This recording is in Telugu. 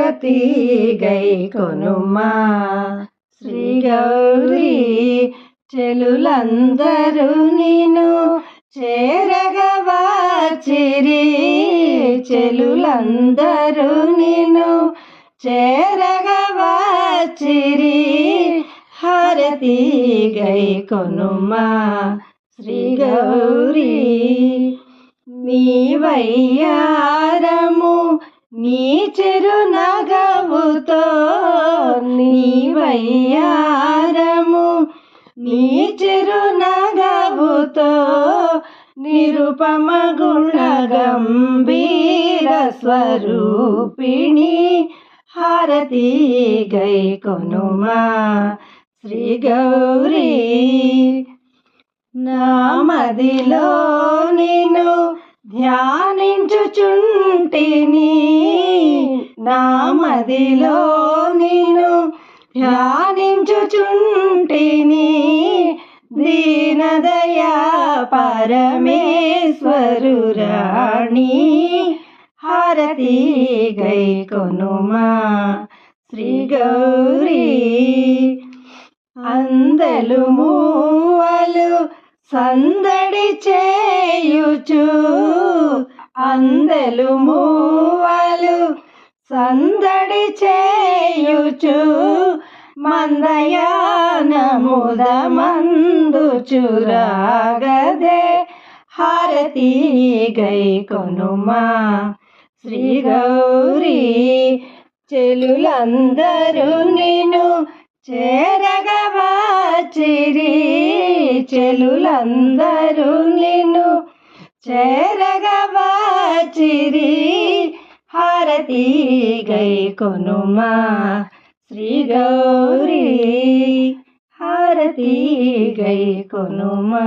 హారతి గై కొనుమా? శ్రీ గౌరీ చెలులందరూ నేను చేరగవాచిరి చెలులందరూ నేను చేరగవాచిరి హారతి గై కొనుమా? శ్రీ గౌరీ నీ నీ చిరునగవుతో నీ వయ్యారము నీ చిరునగవుతో నిరుపమ గుణ స్వరూపిణి హారతి గై కొనుమా. శ్రీ గౌరీ నా మదిలో నేను ధ్యానించుచుంటిని నామదిలో నేను ధ్యానించుచుంటిని. దీనదయా పరమేశ్వరు రాణి హారతి గై కొనుమా శ్రీ గౌరీ. అందలు సందడి చేయుచు అందలు మూవలు. సందడి చేయుచు మందయానముద మందుచురాగదే హారతి గై కొనుమా. శ్రీ గౌరీ చెలులందరూ నేను చేరగవాచిరి చెలులందరూ నిన్ను చేరగవాచిరి హారతి గై కొనుమా శ్రీ గౌరీ? హారతి గై కొనుమా.